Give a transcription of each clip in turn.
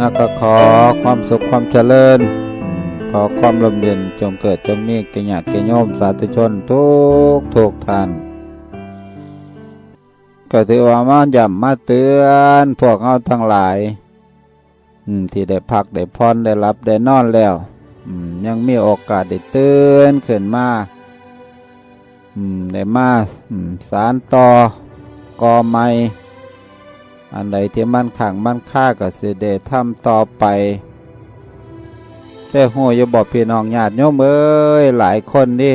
ขอความสุขความเจริญ ขอความลมเย็นจงเกิดจงมีแก่ญาติแก่โยมสาธุชนทุกทุกท่านก็ถือว่ามาย่ำมาเตือนพวกเราทั้งหลายที่ได้พักได้พรได้รับได้นอนแล้วยังมีโอกาสได้เตื่นขึ้นมาอืมได้มาสารต่อกอไม้ อันใดที่มันขังมันค่าก็สิได้ทำต่อไป แต่โหอย่าบอกพี่น้องญาติโยมเอ้ยหลายคนดิ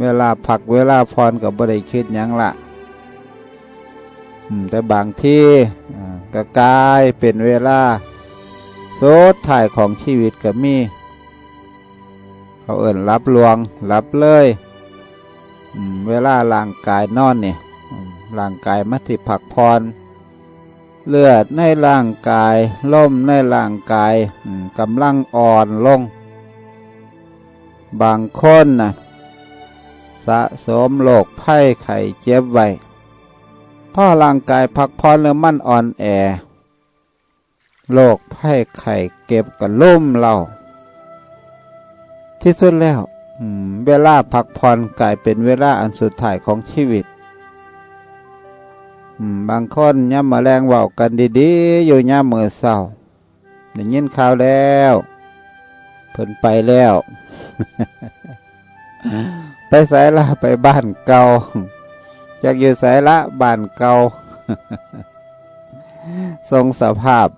เวลาพักเวลาพรก็บ่ได้คิดยังละแต่บางที่ก็กลายเป็นเวลาโสดถ่ายของชีวิตก็มี เขาเอิ่นรับลวงรับเลย เวลาร่างกายนอนเนี่ย ร่างกายมัติผักพร เลือดในร่างกายล่มในร่างกายกำลังอ่อนลง บางคนนะสะสมโรคไข้ไข้เจ็บไว้เพราะร่างกายพักผ่อนแล้วมันอ่อนแอโรคไข้ไข้เก็บกับลุ่มเราที่สุดแล้วเวลาพักผ่อนกลายเป็นเวลาอันสุดท้ายของชีวิต บางคนย่ำมาแรงเว่ากันดีๆ อยู่ย่ำมือเศร้าได้ยินข่าวแล้วเพิ่นไปแล้ว ไปสายละไปบ้านเก่าอยากอยู่สายละบ้านเก่าทรงสภาพ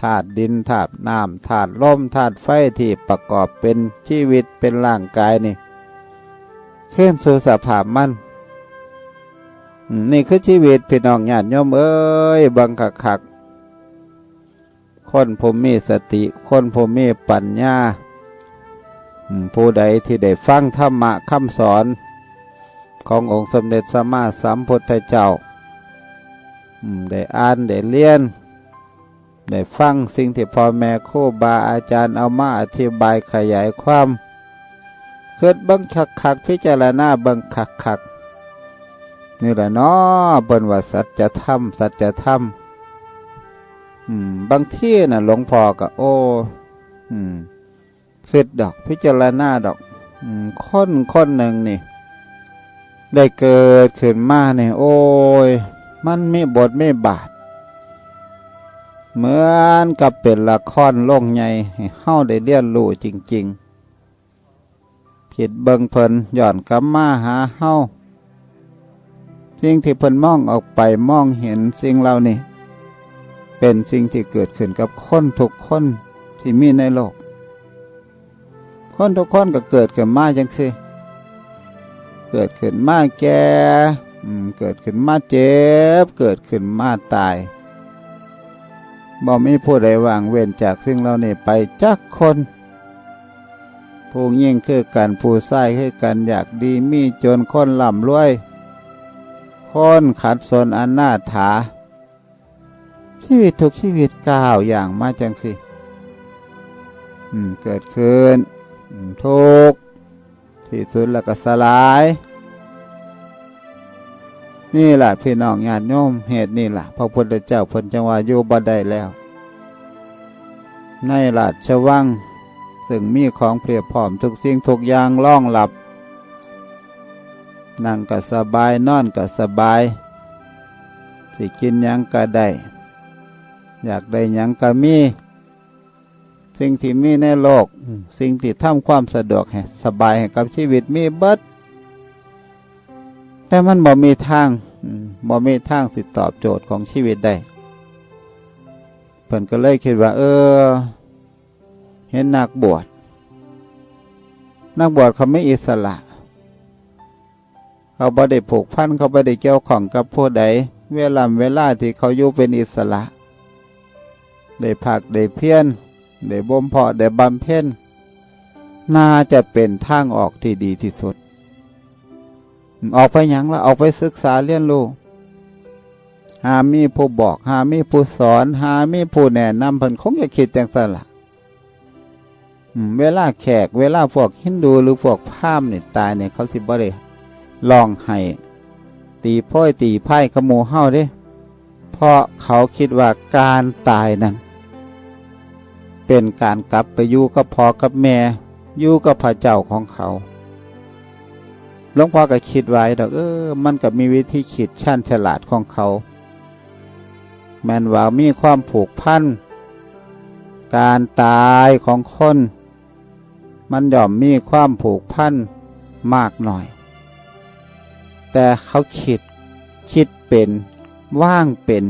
ธาตุดินธาตุน้ำธาตุลมธาตุไฟที่ประกอบเป็นชีวิตเป็นร่างกายนี่ขึ้นสู่สภาพมัน นี่คือชีวิตพี่น้องญาติโยมเอ้ยบังคักคักคนผมมีสติ คนผมมีปัญญาผู้ใดที่ได้ฟังธรรมะคำสอนขององค์สมเด็จสัมมาสัมพุทธเจ้าได้อ่านได้เรียน ได้ฟังสิ่งที่พ่อแม่ครูบาอาจารย์เอามาอธิบายขยายความ เกิดบังคักคักพิจารณาบังคักคัก นี่แหละเนาะเปิ้นว่าสัจธรรมสัจธรรมอืมบางที่น่ะหลวงพ่อก็โอ้อืมคิดดอกพิจารณาดอกอืมคนคนหนึ่งนี่ ได้เกิดขึ้นมาเนี่ยโอ้ย มันไม่บทไม่บาท เหมือนกับเป็นละครโล่งใหญ่ให้เฮาได้เรียนรู้จริง ๆ คิดเบิ่งเพิ่นย้อนกลับมาหาเฮา สิ่งที่เพิ่นมองออกไปมองเห็นสิ่งเหล่านี้เป็นสิ่งที่เกิดขึ้นกับคนทุกคนที่มีในโลก คนทุกคนก็เกิดขึ้นมาจังสิเกิดขึ้นมาแก่เกิดขึ้นมาเจ็บ เกิดขึ้นมาตายบ่มีผู้ใดวางเว้นจากสิ่งเหล่านี้ไปจักคนผู้ยิ่งคือกันผู้ใส่คือกันอยากดีมีจนคนร่ำรวย คนขัดสนอันนาถา ชีวิตทุกชีวิตก้าวอย่างมาจังสิเกิดขึ้นทุกที่สุดแล้วก็สลาย นี่แหละพี่น้องญาติโยมเหตุนี่แหละพระพุทธเจ้าพนจังว่าอยู่บ่ได้แล้ว ในราชวังซึ่งมีของเพียบพร้อมทุกสิ่งทุกอย่างรองรับ นั่งก็สบายนอนก็สบาย สิกินยังก็ได้ อยากได้ยังก็มี สิ่งที่มีในโลก สิ่งที่ทำความสะดวกให้สบายให้กับชีวิตมีเบิด แต่มันบ่มีทางบ่มีทางสิตอบโจทย์ของชีวิตได้เพิ่นก็เลยคิดว่า เออ เห็นนักบวชนักบวชเขาไม่อิสระ เขาบ่ได้ผูกพันเขาบ่ได้เกี่ยวของกับผู้ใด เวลาเวลาที่เขาอยู่เป็นอิสระ ได้ผักได้เพี้ยน ได้บ่มเพาะได้บำเพ็ญน่าจะเป็นทางออกที่ดีที่สุด ออกไปยังแล้วออกไปศึกษาเรียนรู้หามีผู้บอกหามีผู้สอนหามีผู้แนะนำเพิ่นคงจะคิดจังซั่นล่ะเวลาแขกเวลาพวกฮินดูหรือพวกพามณ์นี่ยตายเนี่ยเขาสิบ่ได้ ลองให้ตีพ้อยตีไพ่ขโมเฮาเด้ เพราะเขาคิดว่าการตายนั้น เป็นการกลับไปอยู่กับพ่อกับแม่อยู่กับพระเจ้าของเขาหลวงพ่อก็คิดไว้ดอกเออ มันก็มีวิธีคิดชันฉลาดของเขา แม่นว่ามีความผูกพันการตายของคน มันย่อมมีความผูกพันมากหน่อย แต่เขาคิด คิดเป็น ว่างเป็น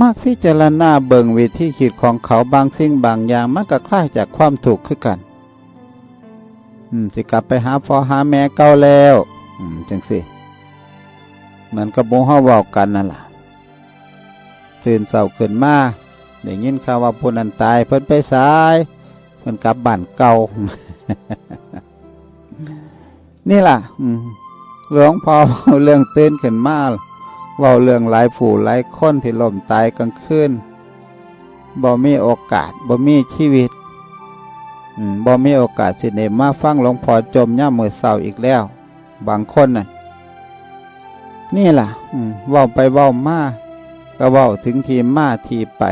มากพิจารณาเบิงวิธีคิดของเขาบางสิ่งบางอย่างมันก็คล้ายจากความถูกขึ้นกันอืมสิกลับไปหาพ่อหาแม่เก่าแล้วอืมจังสิเหมือนกับโมเฮาเว้ากันนั่นแหละตื่นเสาขึ้นมาได้ยินข่าวว่าผู้นั้นตายเพิ่นไปสายเพิ่นกลับบ้านเก่านี่ล่ะ อืม หลวงพ่อเรื่องตื่นขึ้นมาเว้าเรื่องหลายผู้หลายคนที่ล่มตายกลางคืนบ่มีโอกาสบ่มีชีวิตบ่มีโอกาสสิได้มาฟังหลวงพ่อจมย่ามมื้อเช้าอีกแล้ว บางคนน่ะนี่ล่ะเว้าไปเว้ามาก็เว้าถึงทีมาทีไป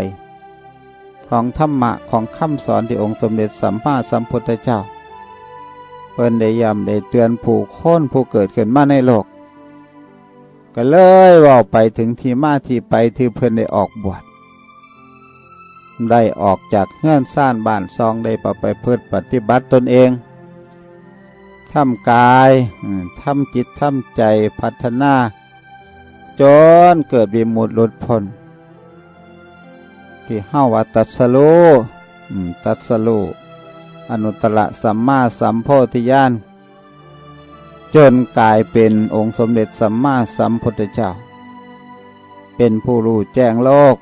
ของธรรมะของคำสอนที่องค์สมเด็จสัมมาสัมพุทธเจ้า เพิ่นได้ย้ำได้เตือนผู้คนผู้เกิดขึ้นมาในโลก ก็เลยว่าไปถึงที่มาที่ไปที่เพิ่นได้ออกบวชได้ออกจากเงื่อนซ่านบ้านซองได้ไปไปเพื่อปฏิบัติตนเองทำกายทำจิตทำใจพัฒนา จนเกิดวิมุตติหลุดพ้นที่เฮาว่าตัดสรู้อืมตัดสรู้อ นุตตรสัมมาสัมโพธิญาณจนกลายเป็นองค์สมเด็จสัมมาสัมพุทธเจ้า เป็นผู้รู้แจ้งโลก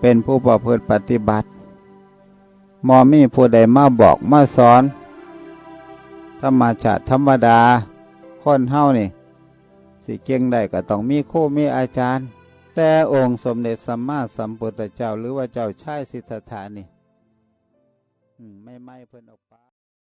เป็นผู้ประพฤติปฏิบัติ มอมีผู้ใดมาบอกมาสอน ธรรมชาติธรรมดา คนเฮานี่ สิเก่งได้ก็ต้องมีครูมีอาจารย์ แต่องค์สมเด็จสัมมาสัมพุทธเจ้าหรือว่าเจ้าชายสิทธัตถานี่ ไม่ไหม้เพิ่นออกไป